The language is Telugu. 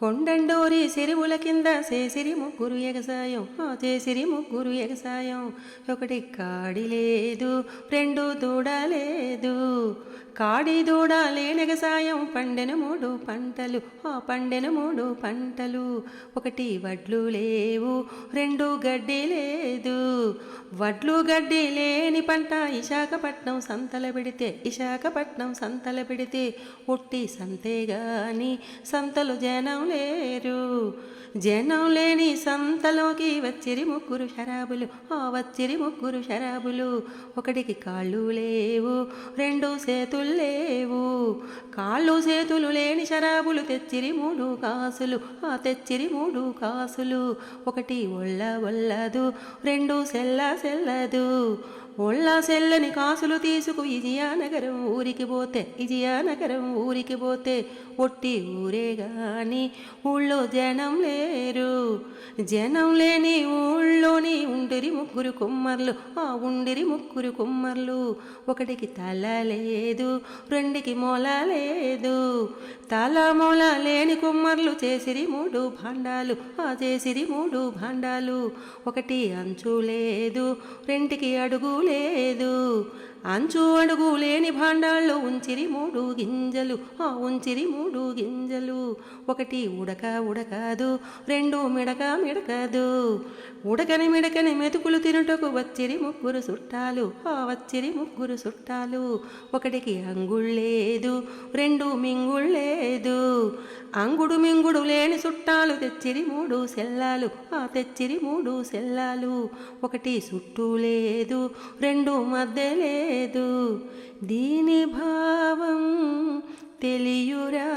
కొండండోరి సిరిముల కింద చేసిరి ముగ్గురు ఎగసాయం. ఆ చేసిరి ముగ్గురు ఎగసాయం. ఒకటి కాడి లేదు రెండు దూడ లేదు కాడి దూడ లేనెగసాయం పండెను మూడు పంటలు ఆ పండెను మూడు పంటలు. ఒకటి వడ్లు లేవు రెండు గడ్డి లేదు. వడ్లు గడ్డి లేని పంట విశాఖపట్నం సంతల పెడితే విశాఖపట్నం సంతల పెడితే ఒట్టి సంతే గాని సంతలు జనం లేరు. జనం లేని సంతలోకి వచ్చిరి ముగ్గురు షరాబులు ఆ వచ్చిరి ముగ్గురు షరాబులు. ఒకటికి కాళ్ళు లేవు రెండు చేతులు లేవు కాళ్ళు చేతులు లేని శరాబులు తెచ్చిరి మూడు కాసులు. ఆ తెచ్చిరి మూడు కాసులు. ఒకటి ఒళ్ళ ఒళ్ళదు రెండు సెల్ల సెల్లదు. ఒళ్ళ సెల్లని కాసులు తీసుకు విజయనగరం ఊరికి పోతే విజయనగరం ఊరికి పోతే ఒట్టి ఊరే గాని ఊళ్ళో జనం లేరు. జనం లేని ఊళ్ళోని ఉండిరి ముగ్గురు కుమ్మర్లు ఆ ఉండిరి ముగ్గురు కుమ్మర్లు ఒకటికి తల లేదు రెండుకి మొల లేదు. తాళమూల లేని కుమ్మర్లు చేసిరి మూడు భాండాలు. ఆ చేసిరి మూడు భాండాలు. ఒకటి అంచు లేదు రెంటికి అడుగు లేదు. అంచు అడుగు లేని భాండాల్లో ఉంచిరి మూడు గింజలు. ఆ ఉంచిరి మూడు గింజలు. ఒకటి ఉడక ఉడకదు రెండు మిడక మిడకదు. ఉడకని మిడకని మెతుకులు తినుటకు వచ్చిరి ముగ్గురు చుట్టాలు ఆ వచ్చిరి ముగ్గురు చుట్టాలు ఒకటికి అంగుళ్ళేదు రెండు మింగుళ్ళేదు. అంగుడు మింగుడు లేని చుట్టాలు తెచ్చిరి మూడు సెల్లాలు. ఆ తెచ్చిరి మూడు సెల్లాలు. ఒకటి చుట్టూ లేదు రెండు మధ్య లేదు. దీని భావం తెలియురా